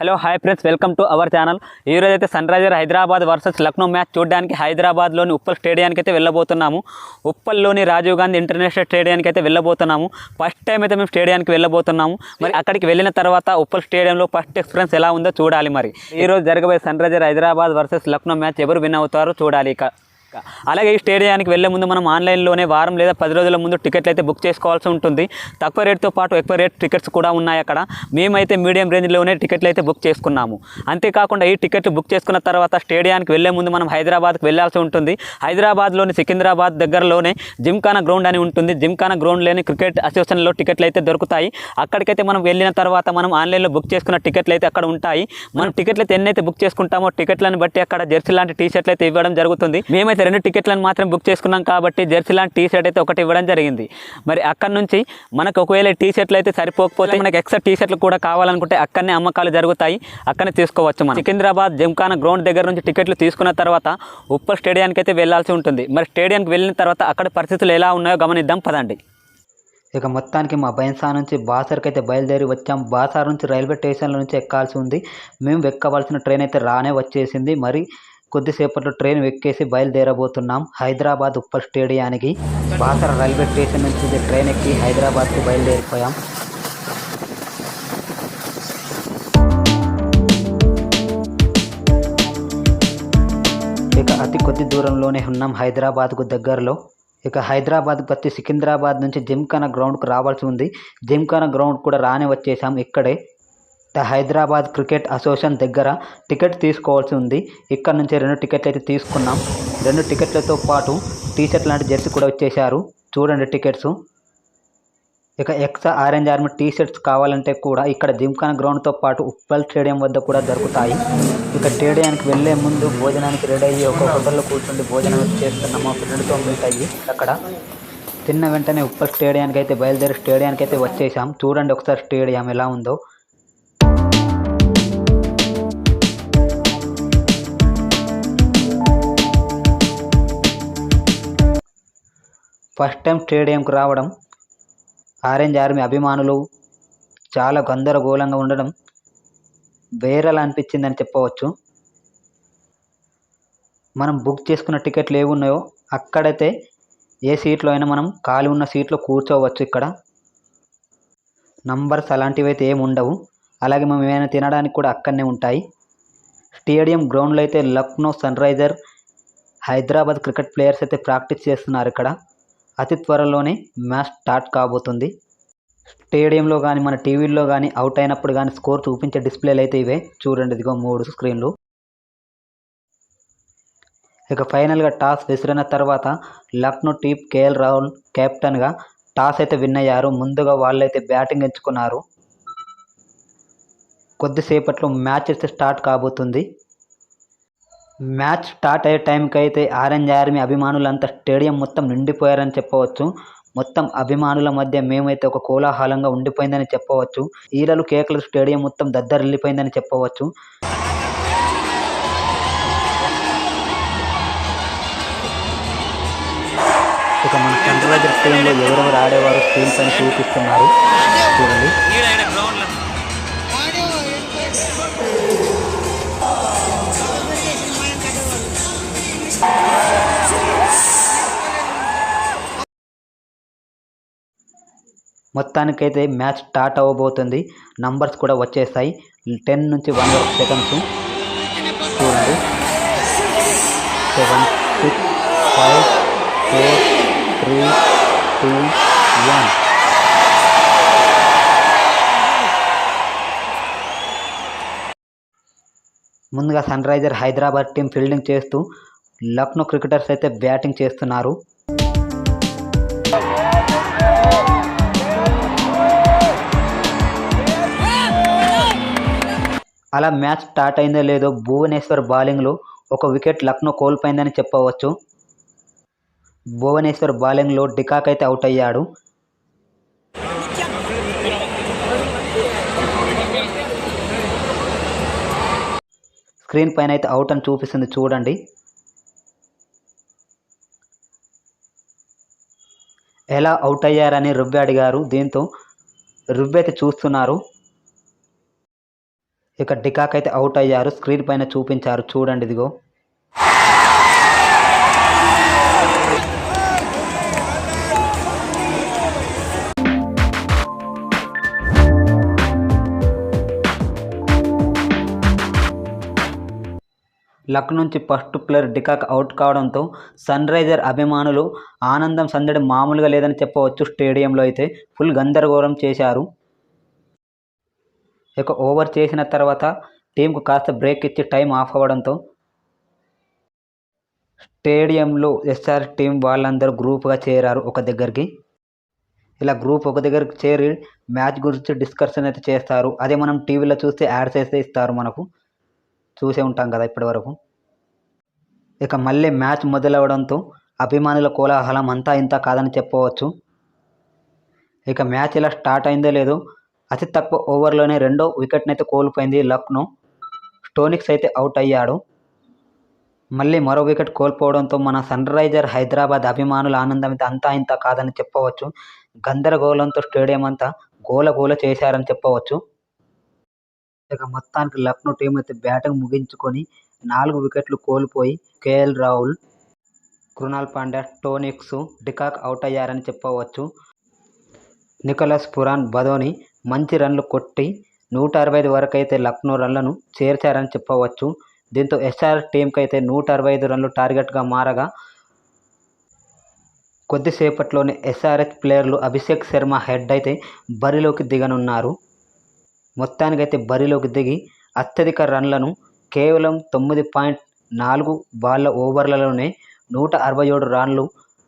Hello hi friends welcome to our channel. ఈ రోజు అయితే Sun Riser Hyderabad versus Lucknow match చూడడానికి హైదరాబాద్లోని ఉప్పల్ స్టేడియానికి అయితే వెళ్ళబోతున్నాము. ఉప్పల్లోని రాజీవ్ గాంధీ ఇంటర్నేషనల్ స్టేడియానికి అయితే వెళ్ళబోతున్నాము. ఫస్ట్ టైం అయితే మేము స్టేడియానికి వెళ్ళబోతున్నాము. మరి అక్కడికి వెళ్ళిన తర్వాత ఉప్పల్ స్టేడియంలో ఫస్ట్ ఎక్స్పీరియన్స్ ఎలా ఉందో చూడాలి మరి. ఈరోజు జరగబోయే Sun Riser Hyderabad versus Lucknow match ఎవరు విన్ అవుతారో చూడాలి ఇక. అలాగే ఈ స్టేడియానికి వెళ్ళే ముందు మనం ఆన్లైన్లోనే వారం లేదా పది రోజుల ముందు టికెట్లు అయితే బుక్ చేసుకోవాల్సి ఉంటుంది. తక్కువ రేట్తో పాటు ఎక్కువ రేట్ టికెట్స్ కూడా ఉన్నాయి అక్కడ. మేమైతే మీడియం రేంజ్లోనే టికెట్లు అయితే బుక్ చేసుకున్నాము. అంతేకాకుండా ఈ టికెట్లు బుక్ చేసుకున్న తర్వాత స్టేడియానికి వెళ్ళే ముందు మనం హైదరాబాద్కి వెళ్ళాల్సి ఉంటుంది. హైదరాబాద్లోని సికింద్రాబాద్ దగ్గరలోనే జిమ్ఖానా గ్రౌండ్ అని ఉంటుంది. జిమ్ఖానా గ్రౌండ్లోని క్రికెట్ అసోసియేషన్లో టికెట్లు అయితే దొరుకుతాయి. అక్కడికైతే మనం వెళ్ళిన తర్వాత మనం ఆన్లైన్లో బుక్ చేసుకున్న టికెట్లు అయితే అక్కడ ఉంటాయి. మనం టికెట్లు అయితే ఎన్నైతే బుక్ చేసుకుంటామో టికెట్లను బట్టి అక్కడ జెర్సీ లాంటి టీ షర్ట్లు అయితే ఇవ్వడం జరుగుతుంది. మేమైతే రెండు టికెట్లను మాత్రం బుక్ చేసుకున్నాం కాబట్టి జెర్సీ లాంటి టీ షర్ట్ అయితే ఒకటి ఇవ్వడం జరిగింది. మరి అక్కడ నుంచి మనకు ఒకవేళ టీ షర్ట్లు అయితే సరిపోకపోతే మనకి ఎక్స్ట్రా టీ షర్ట్లు కూడా కావాలనుకుంటే అక్కడనే అమ్మకాలు జరుగుతాయి. అక్కడనే తీసుకోవచ్చు మనం. సికింద్రాబాద్ జిమ్ఖానా గ్రౌండ్ దగ్గర నుంచి టికెట్లు తీసుకున్న తర్వాత ఉప్పల్ స్టేడియానికి అయితే వెళ్ళాల్సి ఉంటుంది. మరి స్టేడియానికి వెళ్ళిన తర్వాత అక్కడ పరిస్థితులు ఎలా ఉన్నాయో గమనిద్దాం. పదండి. ఇక మొత్తానికి మా బైన్సా నుంచి బాసర్కి అయితే బయలుదేరి వచ్చాం. బాసార్ నుంచి రైల్వే స్టేషన్ల నుంచి ఎక్కాల్సి ఉంది. మేము ఎక్కవలసిన ట్రైన్ అయితే రానే వచ్చేసింది. మరి కొద్దిసేపట్లో ట్రైన్ ఎక్కేసి బయలుదేరబోతున్నాం. హైదరాబాద్ ఉప్పల్ స్టేడియానికి బాసర రైల్వే స్టేషన్ నుంచి ట్రైన్ ఎక్కి హైదరాబాద్కి బయలుదేరిపోయాం. ఇక అతి కొద్ది దూరంలోనే ఉన్నాం హైదరాబాద్కు దగ్గరలో. ఇక హైదరాబాద్ ప్రతి సికింద్రాబాద్ నుంచి జిమ్ఖానా గ్రౌండ్కు రావాల్సి ఉంది. జిమ్ఖానా గ్రౌండ్ కూడా రానే వచ్చేసాం ఇక్కడే. హైదరాబాద్ క్రికెట్ అసోసియేషన్ దగ్గర టికెట్ తీసుకోవాల్సి ఉంది. ఇక్కడ నుంచి రెండు టికెట్లు అయితే తీసుకున్నాం. రెండు టికెట్లతో పాటు టీ షర్ట్ లాంటి జెర్సీ కూడా వచ్చేశారు. చూడండి టికెట్స్. ఇక ఎక్సా ఆరెంజ్ ఆర్మీ టీ షర్ట్స్ కావాలంటే కూడా ఇక్కడ జిమ్ఖానా గ్రౌండ్తో పాటు ఉప్పల్ స్టేడియం వద్ద కూడా దొరుకుతాయి. ఇక స్టేడియానికి వెళ్ళే ముందు భోజనానికి రెడీ అయ్యి ఒక హోటల్లో కూర్చుండి భోజనం చేస్తున్నాం మా ఫ్రెండ్తో మీట్ అయ్యి అక్కడ తిన్న వెంటనే ఉప్పల్ స్టేడియానికి అయితే బయలుదేరి స్టేడియానికి అయితే వచ్చేసాం చూడండి ఒకసారి స్టేడియం ఎలా ఉందో. ఫస్ట్ టైం స్టేడియంకు రావడం ఆరెంజ్ ఆర్మీ అభిమానులు చాలా గందరగోళంగా ఉండడం వేరేలా అనిపించిందని చెప్పవచ్చు. మనం బుక్ చేసుకున్న టికెట్లు ఏవి ఉన్నాయో అక్కడైతే ఏ సీట్లో అయినా మనం ఖాళీ ఉన్న సీట్లో కూర్చోవచ్చు ఇక్కడ. నంబర్స్ అలాంటివి అయితే ఏమి ఉండవు. అలాగే మనం ఏమైనా తినడానికి కూడా అక్కడనే ఉంటాయి. స్టేడియం గ్రౌండ్లో అయితే Lucknow Sunriser Hyderabad cricket players అయితే ప్రాక్టీస్ చేస్తున్నారు ఇక్కడ. అతి త్వరలోనే మ్యాచ్ స్టార్ట్ కాబోతుంది. స్టేడియంలో కానీ మన టీవీల్లో కానీ అవుట్ అయినప్పుడు కానీ స్కోర్ చూపించే డిస్ప్లేలు అయితే ఇవే. చూడండి ఇదిగో మూడు స్క్రీన్లు. ఇక ఫైనల్గా టాస్ విసిరిన తర్వాత లక్నో టీప్ కేఎల్ రాహుల్ కెప్టెన్గా టాస్ అయితే విన్ అయ్యారు. ముందుగా వాళ్ళైతే బ్యాటింగ్ ఎంచుకున్నారు. కొద్దిసేపట్లో మ్యాచ్ అయితే స్టార్ట్ కాబోతుంది. మ్యాచ్ స్టార్ట్ అయ్యే టైంకి అయితే ఆరెంజ్ ఆర్మీ అభిమానులంతా స్టేడియం మొత్తం నిండిపోయారని చెప్పవచ్చు. మొత్తం అభిమానుల మధ్య మేమైతే ఒక కోలాహలంగా ఉండిపోయిందని చెప్పవచ్చు. ఈలలు కేకలు స్టేడియం మొత్తం దద్దరిల్లిపోయిందని చెప్పవచ్చు. ఇక మన సన్ స్టేడియంలో ఎవరెవరు ఆడేవారు స్క్రీన్ పైన చూపిస్తున్నారు. చూడండి. మొత్తానికైతే మ్యాచ్ స్టార్ట్ అవ్వబోతుంది. నంబర్స్ కూడా వచ్చేసాయి. టెన్ నుంచి వన్ వరకు సెకండ్స్. చూడండి. Seven six five four three two one. ముందుగా sun raiser Hyderabad team fielding చేస్తూ లక్నో క్రికెటర్స్ అయితే బ్యాటింగ్ చేస్తున్నారు. అలా మ్యాచ్ స్టార్ట్ అయిందో లేదో భువనేశ్వర్ బౌలింగ్లో ఒక వికెట్ లక్నో కోల్పోయిందని చెప్పవచ్చు. భువనేశ్వర్ బౌలింగ్లో డికాక్ అయితే అవుట్ అయ్యాడు. స్క్రీన్ పైన అయితే అవుట్ అని చూపిస్తుంది చూడండి. ఎలా అవుట్ అయ్యారని రుబ్బి అడిగారు. దీంతో రుబ్బి అయితే చూస్తున్నారు. ఇక డికాక్ అయితే అవుట్ అయ్యారు. స్క్రీన్ పైన చూపించారు. చూడండి ఇదిగో. లక్ నుంచి first player de Kock out కావడంతో సన్ రైజర్ అభిమానులు ఆనందం సందడి మామూలుగా లేదని చెప్పవచ్చు స్టేడియంలో అయితే. ఫుల్ గందరగోళం చేశారు. ఇక ఓవర్ చేసిన తర్వాత టీంకు కాస్త బ్రేక్ ఇచ్చి టైం ఆఫ్ అవ్వడంతో స్టేడియంలో ఎస్ఆర్ టీం వాళ్ళందరూ గ్రూప్గా చేరారు ఒక దగ్గరికి. ఇలా గ్రూప్ ఒక దగ్గరికి చేరి మ్యాచ్ గురించి డిస్కషన్ అయితే చేస్తారు. అదే మనం టీవీలో చూస్తే యాడ్స్ అయితే ఇస్తారు మనకు. చూసే ఉంటాం కదా ఇప్పటి వరకు ఇక మళ్ళీ మ్యాచ్ మొదలవడంతో అభిమానుల కోలాహలం అంతా ఇంత కాదని చెప్పవచ్చు. ఇక మ్యాచ్ ఇలా స్టార్ట్ అయిందో లేదో అతి తక్కువ ఓవర్లోనే రెండో వికెట్ని అయితే కోల్పోయింది లక్నో. స్టోనిక్స్ అయితే అవుట్ అయ్యాడు. మళ్ళీ మరో వికెట్ కోల్పోవడంతో మన సన్ రైజర్ హైదరాబాద్ అభిమానుల ఆనందం అయితే అంతా ఇంత కాదని చెప్పవచ్చు. గందరగోళంతో స్టేడియం అంతా గోల గోల చేశారని చెప్పవచ్చు. ఇక మొత్తానికి లక్నో టీం అయితే బ్యాటింగ్ ముగించుకొని నాలుగు వికెట్లు కోల్పోయి కేఎల్ రాహుల్ కృణాల్ పాండ్యా టోనిక్స్ డికాక్ అవుట్ అయ్యారని చెప్పవచ్చు. నికోలస్ పురాన్ బదోని మంచి రన్లు కొట్టి నూట అరవై ఐదు వరకు అయితే లక్నో రన్లను చేర్చారని చెప్పవచ్చు. దీంతో ఎస్ఆర్ టీంకి అయితే నూట అరవై ఐదు రన్లు టార్గెట్గా మారగా కొద్దిసేపట్లోనే ఎస్ఆర్హెచ్ ప్లేయర్లు అభిషేక్ శర్మ హెడ్ అయితే బరిలోకి దిగనున్నారు. మొత్తానికైతే బరిలోకి దిగి అత్యధిక రన్లను కేవలం తొమ్మిది పాయింట్ నాలుగు బాళ్ళ ఓవర్లలోనే నూట అరవై ఏడు రన్లు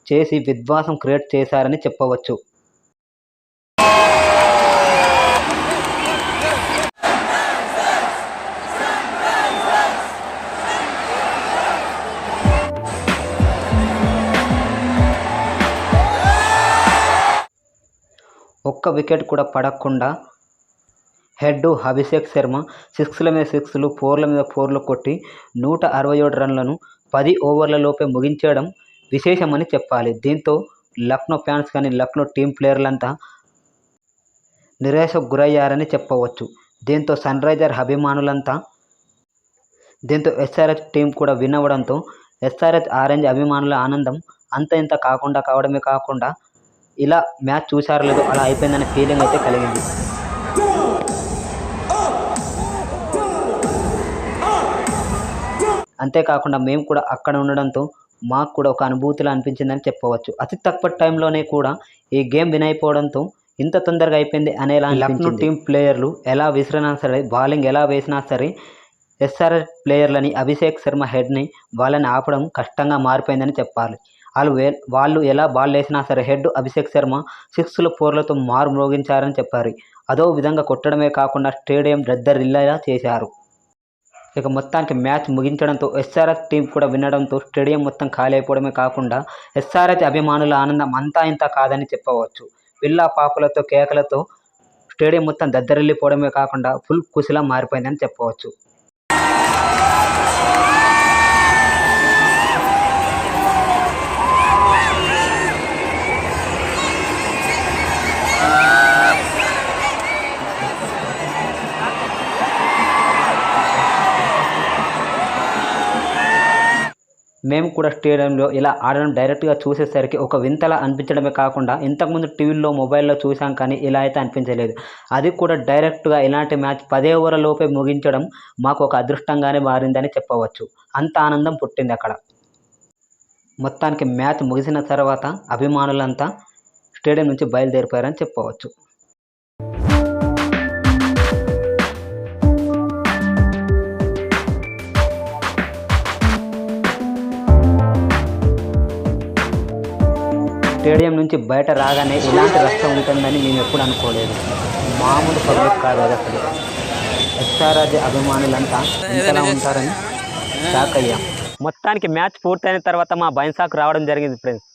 చేసి విధ్వాసం క్రియేట్ చేశారని చెప్పవచ్చు. ఒక్క వికెట్ కూడా పడకుండా హెడ్ అభిషేక్ శర్మ సిక్స్ల మీద సిక్స్లు ఫోర్ల మీద ఫోర్లు కొట్టి నూట అరవై ఏడు రన్లను పది ఓవర్లలోపే ముగించడం విశేషమని చెప్పాలి. దీంతో లక్నో ఫ్యాన్స్ కానీ లక్నో టీం ప్లేయర్లంతా నిరాశకు గురయ్యారని చెప్పవచ్చు. దీంతో సన్ రైజర్ అభిమానులంతా దీంతో ఎస్ఆర్హెచ్ టీం కూడా విన్ అవ్వడంతో ఎస్ఆర్హెచ్ ఆరెంజ్ అభిమానుల ఆనందం అంత ఇంత కాకుండా కావడమే కాకుండా ఇలా మ్యాచ్ చూసారో లేదో అలా అయిపోయిందనే ఫీలింగ్ అయితే కలిగింది. అంతేకాకుండా మేము కూడా అక్కడ ఉండడంతో మాకు కూడా ఒక అనుభూతిలా అనిపించిందని చెప్పవచ్చు. అతి తక్కువ టైంలోనే కూడా ఈ గేమ్ విన్ అయిపోవడంతో ఇంత తొందరగా అయిపోయింది అనేలా లక్నో టీం ప్లేయర్లు ఎలా విసిరినా సరే బౌలింగ్ ఎలా వేసినా సరే ఎస్ఆర్ఎస్ ప్లేయర్లని అభిషేక్ శర్మ హెడ్ని వాళ్ళని ఆపడం కష్టంగా మారిపోయిందని చెప్పాలి. వాళ్ళు వాళ్ళు ఎలా బాల్ వేసినా సరే హెడ్ అభిషేక్ శర్మ సిక్స్లు ఫోర్లతో మారు మ్రోగించారని చెప్పారు. అదో విధంగా కొట్టడమే కాకుండా స్టేడియం దద్దరిల్లేలా చేశారు. ఇక మొత్తానికి మ్యాచ్ ముగించడంతో ఎస్ఆర్ఎస్ టీం కూడా వినడంతో స్టేడియం మొత్తం ఖాళీ అయిపోవడమే కాకుండా ఎస్ఆర్ఎస్ అభిమానుల ఆనందం అంతా ఇంత కాదని చెప్పవచ్చు. పిల్ల పాపులతో కేకలతో స్టేడియం మొత్తం దద్దరిల్లిపోవడమే కాకుండా ఫుల్ కుసిలా మారిపోయిందని చెప్పవచ్చు. మేము కూడా స్టేడియంలో ఇలా ఆడడం డైరెక్ట్గా చూసేసరికి ఒక వింతలా అనిపించడమే కాకుండా ఇంతకుముందు టీవీలో మొబైల్లో చూసాం కానీ ఇలా అయితే అనిపించలేదు. అది కూడా డైరెక్ట్గా ఇలాంటి మ్యాచ్ పదే ఓవర్లలోపే ముగించడం మాకు ఒక అదృష్టంగానే మారిందని చెప్పవచ్చు. అంత ఆనందం పుట్టింది అక్కడ. మొత్తానికి మ్యాచ్ ముగిసిన తర్వాత అభిమానులంతా స్టేడియం నుంచి బయలుదేరిపోయారని చెప్పవచ్చు. స్టేడియం నుంచి బయట రాగానే ఇలాంటి రచ్చ ఉంటుందని మేము ఎప్పుడు అనుకోలేదు. మామూలు పబ్లిక్ కాదు అది అసలు. ఎస్ఆర్ఆర్ అభిమానులంతా ఎంతలా ఉంటారని షాక్ అయ్యాం. మొత్తానికి మ్యాచ్ పూర్తయిన తర్వాత మా బైన్సాకు రావడం జరిగింది ఫ్రెండ్స్.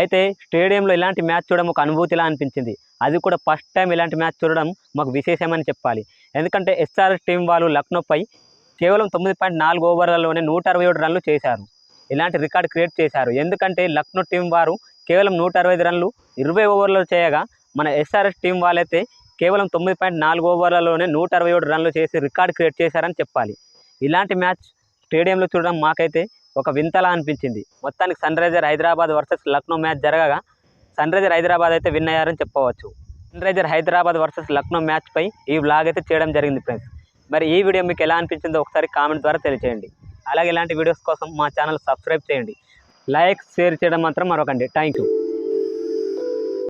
అయితే స్టేడియంలో ఇలాంటి మ్యాచ్ చూడడం ఒక అనుభూతిలా అనిపించింది. అది కూడా ఫస్ట్ టైం ఇలాంటి మ్యాచ్ చూడడం మాకు విశేషమని చెప్పాలి. ఎందుకంటే ఎస్ఆర్ టీం వాళ్ళు లక్నోపై కేవలం తొమ్మిది పాయింట్ నాలుగు ఓవర్లలోనే నూట అరవై ఏడు రన్లు చేశారు. ఇలాంటి రికార్డ్ క్రియేట్ చేశారు. ఎందుకంటే లక్నో టీం వారు కేవలం నూట అరవై రన్లు ఇరవై ఓవర్లలో చేయగా మన ఎస్ఆర్ఎస్ టీం వాళ్ళైతే కేవలం తొమ్మిది పాయింట్ నాలుగు ఓవర్లలోనే నూట అరవై ఏడు రన్లు చేసి రికార్డ్ క్రియేట్ చేశారని చెప్పాలి. ఇలాంటి మ్యాచ్ స్టేడియంలో చూడడం మాకైతే ఒక వింతలా అనిపించింది. మొత్తానికి Sunriser Hyderabad versus Lucknow match జరగగా sun raiser Hyderabad అయితే విన్ అయ్యారని చెప్పవచ్చు. Sun raiser Hyderabad versus Lucknow మ్యాచ్పై ఈ వ్లాగ్ అయితే చేయడం జరిగింది ఫ్రెండ్స్. మరి ఈ వీడియో మీకు ఎలా అనిపించిందో ఒకసారి కామెంట్ ద్వారా తెలియజేయండి అలాగే ఇలాంటి వీడియోస్ కోసం మా ఛానల్ సబ్స్క్రైబ్ చేయండి. లైక్ షేర్ చేయడం మాత్రం మరొకండి. Thank you